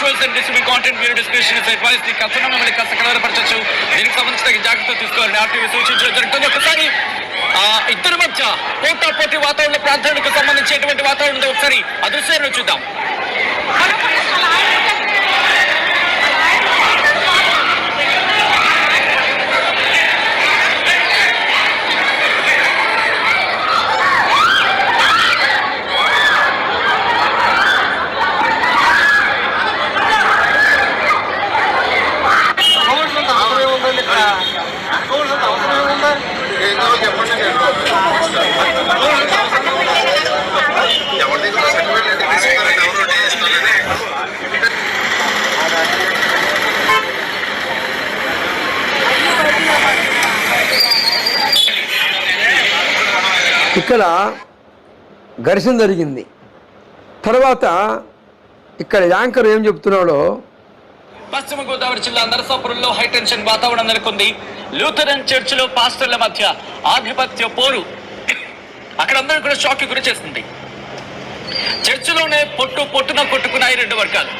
Visuals and distribute content video description is advise the కథనం మిమ్మల్ని కాస్త కలవరపరచవచ్చు దీనికి సంబంధించిన తగిన జాగ్రత్త తీసుకోవాలని ఆర్టీవీ సూచించడం జరుగుతుంది. ఒకసారి ఇద్దరి మధ్య పోటా పోటీ వాతావరణ ప్రాంతానికి సంబంధించి ఎటువంటి వాతావరణం ఒకసారి అదృశ్యాన్ని చూద్దాం. ఇక్కడ ఘర్షణ జరిగింది. తర్వాత ఇక్కడ యాంకర్ ఏం చెప్తున్నాడో పశ్చిమ గోదావరి జిల్లా నరసాపురంలో హైటెన్షన్ వాతావరణం నెలకొంది. లూథరన్ చర్చిలో పాస్టర్ల మధ్య ఆధిపత్య పోరు. అక్కడ అందరూ కూడా షాక్ గురి చేస్తుంది చర్చిలోనే పొట్టు పొట్టున కొట్టుకున్నాయి రెండు వర్గాలు.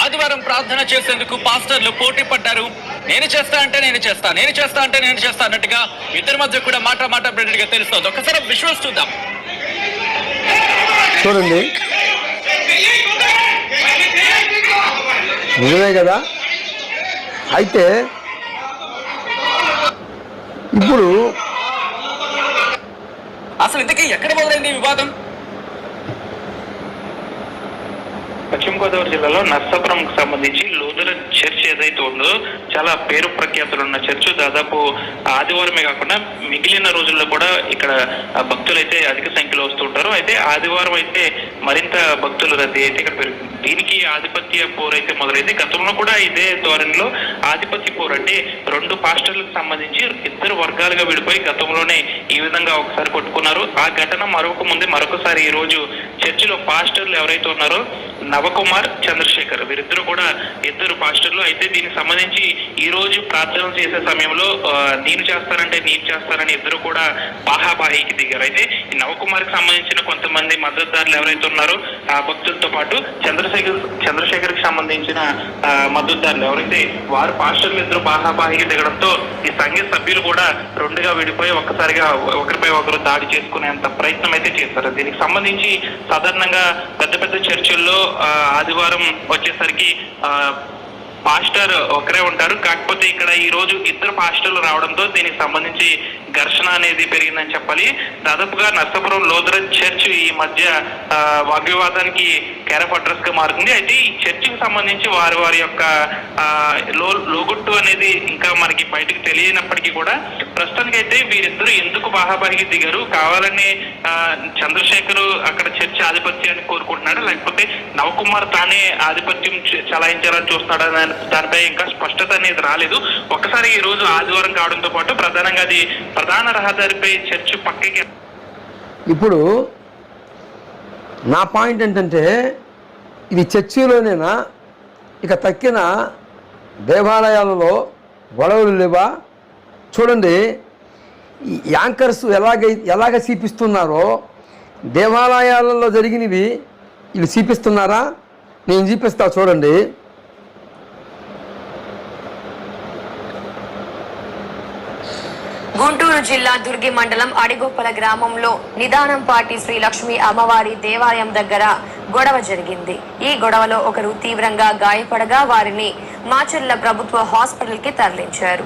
ఆదివారం ప్రార్థన చేసేందుకు పాస్టర్లు పోటీ పడ్డారు. నేను చేస్తా అంటే నేను చేస్తా నేను చేస్తా అంటే నేను చేస్తా అన్నట్టుగా ఇద్దరి మధ్య కూడా మాట మాట గా తెలుస్తుంది. ఒకసారి విశ్వాస్ చూద్దాం. చూడండి. నిజమే కదా? అయితే ఇప్పుడు అసలు ఇంతకీ ఎక్కడ మొదలైంది వివాదం? పశ్చిమ గోదావరి జిల్లాలో నర్సాపురంకు సంబంధించి లూథరన్ చర్చ్ ఏదైతే ఉందో చాలా పేరు ప్రఖ్యాతులు ఉన్న చర్చ్ దాదాపు ఆదివారమే కాకుండా మిగిలిన రోజుల్లో కూడా ఇక్కడ భక్తులైతే అధిక సంఖ్యలో వస్తుంటారు అయితే ఆదివారం అయితే మరింత భక్తుల రద్దీ అయితే ఇక్కడ పెరుగుతుంది. దీనికి ఆధిపత్య పోరు అయితే మొదలైంది. గతంలో కూడా ఇదే ధోరణిలో ఆధిపత్య పోరు అంటే రెండు పాస్టర్లకు సంబంధించి ఇద్దరు వర్గాలుగా విడిపోయి గతంలోనే ఈ విధంగా ఒకసారి కొట్టుకున్నారు. ఆ ఘటన మరొక ముందే మరొకసారి ఈ రోజు చర్చిలో పాస్టర్లు ఎవరైతే ఉన్నారో నవకుమార్ చంద్రశేఖర్. వీరిద్దరు కూడా ఇద్దరు పాస్టర్లు. అయితే దీనికి సంబంధించి ఈ రోజు ప్రార్థన చేసే సమయంలో నేను చేస్తానంటే నేను చేస్తానని ఇద్దరు కూడా బాహాబాహీకి దిగారు. అయితే ఈ నవకుమార్కి సంబంధించిన కొంతమంది మద్దతుదారులు ఎవరైతే ఉన్నారో ఆ భక్తులతో పాటు చంద్రశేఖర్ చంద్రశేఖర్కి సంబంధించిన ఆ, మద్దతుదారులు ఎవరైతే వారు పాస్టర్లు ఇద్దరు బాహాబాహీకి దిగడంతో ఈ సంఘ సభ్యులు కూడా రెండుగా విడిపోయి ఒక్కసారిగా ఒకరిపై ఒకరు దాడి చేసుకునేంత ప్రయత్నం అయితే చేస్తారు దీనికి సంబంధించి సాధారణంగా పెద్ద పెద్ద చర్చిల్లో ఆదివారం వచ్చేసరికి ఆ, పాస్టర్ ఒకరే ఉంటారు. కాకపోతే ఇక్కడ ఈ రోజు ఇద్దరు పాస్టర్లు రావడంతో దీనికి సంబంధించి ఘర్షణ అనేది పెరిగిందని చెప్పాలి. దాదాపుగా నర్సాపురం లోదరన్ చర్చ్ ఈ మధ్య వాగ్వివాదానికి క్యారఫ్ అడ్రస్గా మారుతుంది. అయితే ఈ చర్చికి సంబంధించి వారి వారి యొక్క ఆ, లో లోగుట్టు అనేది ఇంకా మనకి బయటకు తెలియనప్పటికీ కూడా ప్రస్తుతానికి అయితే వీరిద్దరు ఎందుకు బాహాబాహికి దిగారు? కావాలని ఆ, చంద్రశేఖర్ అక్కడ చర్చ్ ఆధిపత్యాన్ని కోరుకుంటున్నాడు? లేకపోతే నవకుమార్ తానే ఆధిపత్యం చలాయించాలని చూస్తాడా దానిపై ఇంకా స్పష్టత అనేది రాలేదు. ఒక్కసారి ఈ రోజు ఆదివారం కావడంతో పాటు ప్రధానంగా అది ప్రధాన రహదారిపై చర్చ్ పక్కకి ఇప్పుడు నా పాయింట్ ఏంటంటే ఇది చర్చిలోనేనా? ఇక తక్కిన దేవాలయాలలో గొడవలు లేవా? చూడండి యాంకర్స్ ఎలాగై ఎలాగ చూపిస్తున్నారో దేవాలయాలలో జరిగినవి వీళ్ళు చూపిస్తున్నారా? నేను చూపిస్తా చూడండి. గుంటూరు జిల్లా దుర్గి మండలం అడిగొప్పల గ్రామంలో నిదానం పాటి శ్రీ లక్ష్మి అమ్మవారి దేవాలయం దగ్గర గొడవ జరిగింది. ఈ గొడవలో ఒకరు తీవ్రంగా గాయపడగా వారిని మాచర్ల ప్రభుత్వ హాస్పిటల్కి తరలించారు.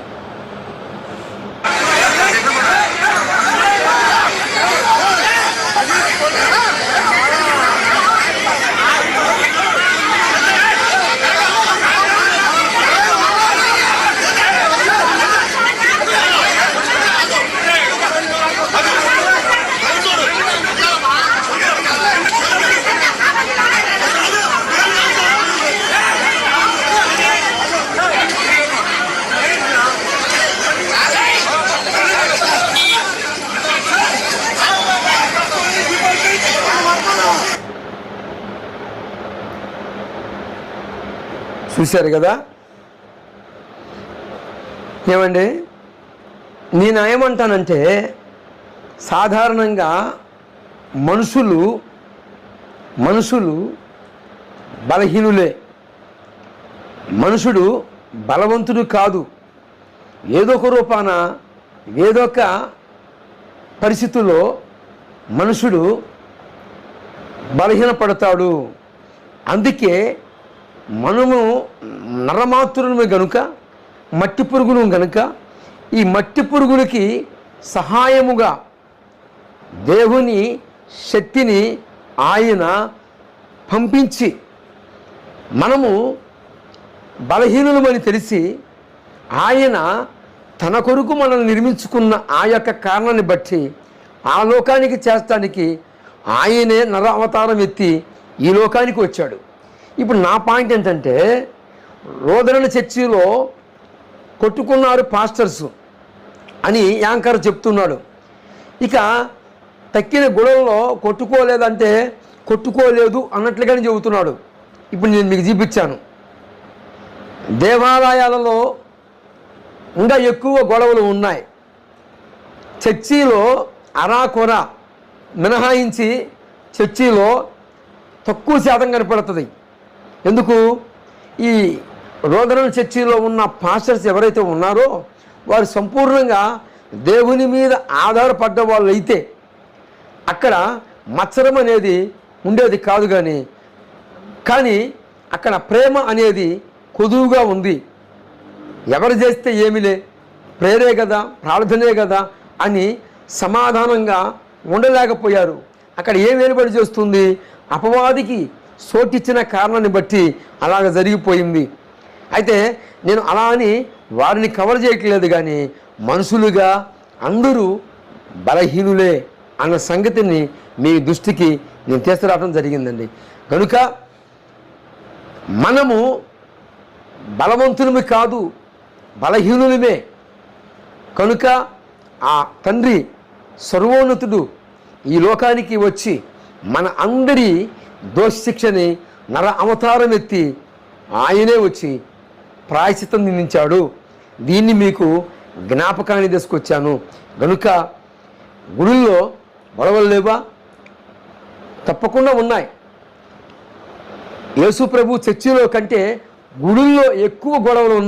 చూశారు కదా? ఏమండి? నేను ఏమంటానంటే సాధారణంగా మనుషులు మనుషులు బలహీనులే. మనుషుడు బలవంతుడు కాదు. ఏదో ఒక రూపాన ఏదో ఒక పరిస్థితుల్లో మనుషుడు బలహీనపడతాడు. అందుకే మనము నరమాతృలమే గనుక మట్టి పురుగులు గనుక ఈ మట్టి పురుగులకి సహాయముగా దేవుని శక్తిని ఆయన పంపించి మనము బలహీనులమని తెలిసి ఆయన తన కొరకు మనల్ని నిర్మించుకున్న ఆ యొక్క కారణాన్ని బట్టి ఆ లోకానికి చేస్తానికి ఆయనే నర అవతారం ఎత్తి ఈ లోకానికి వచ్చాడు. ఇప్పుడు నా పాయింట్ ఏంటంటే రోదరణ చర్చిలో కొట్టుకున్నారు పాస్టర్స్ అని యాంకర్ చెప్తున్నాడు. ఇక తక్కిన గొడవల్లో కొట్టుకోలేదంటే కొట్టుకోలేదు అన్నట్లుగానే చెబుతున్నాడు. ఇప్పుడు నేను మీకు చూపించాను. దేవాలయాలలో ఇంకా ఎక్కువ గొడవలు ఉన్నాయి. చర్చిలో అరాకొర మినహాయించి చర్చిలో తక్కువ శాతం కనపడుతుంది. ఎందుకు? ఈ రోదన చర్చిలో ఉన్న పాస్టర్స్ ఎవరైతే ఉన్నారో వారు సంపూర్ణంగా దేవుని మీద ఆధారపడ్డ వాళ్ళు అయితే అక్కడ మత్సరం అనేది ఉండేది కాదు కానీ కానీ అక్కడ ప్రేమ అనేది కొదువుగా ఉంది. ఎవరు చేస్తే ఏమిలే? ప్రేరే కదా ప్రార్థనే కదా అని సమాధానంగా ఉండలేకపోయారు. అక్కడ ఏం వెలుబడి చేస్తుంది? అపవాదికి సోటిచ్చిన కారణాన్ని బట్టి అలాగ జరిగిపోయింది. అయితే నేను అలా అని వారిని కవర్ చేయట్లేదు కానీ మనుషులుగా అందరూ బలహీనులే అన్న సంగతిని మీ దృష్టికి నేను తీసుకురావడం జరిగిందండి. కనుక మనము బలవంతులమి కాదు బలహీనులమే. కనుక ఆ తండ్రి సర్వోన్నతుడు ఈ లోకానికి వచ్చి మన అందరి దోషశిక్షని నర అవతారం ఎత్తి ఆయనే వచ్చి ప్రాయశ్చితం నిందించాడు. దీన్ని మీకు జ్ఞాపకాన్ని తీసుకొచ్చాను. గనుక గుడుల్లో గొడవలు లేవా? తప్పకుండా ఉన్నాయి. యేసు ప్రభు చర్చిలో కంటే గుడుల్లో ఎక్కువ గొడవలు ఉన్నాయి.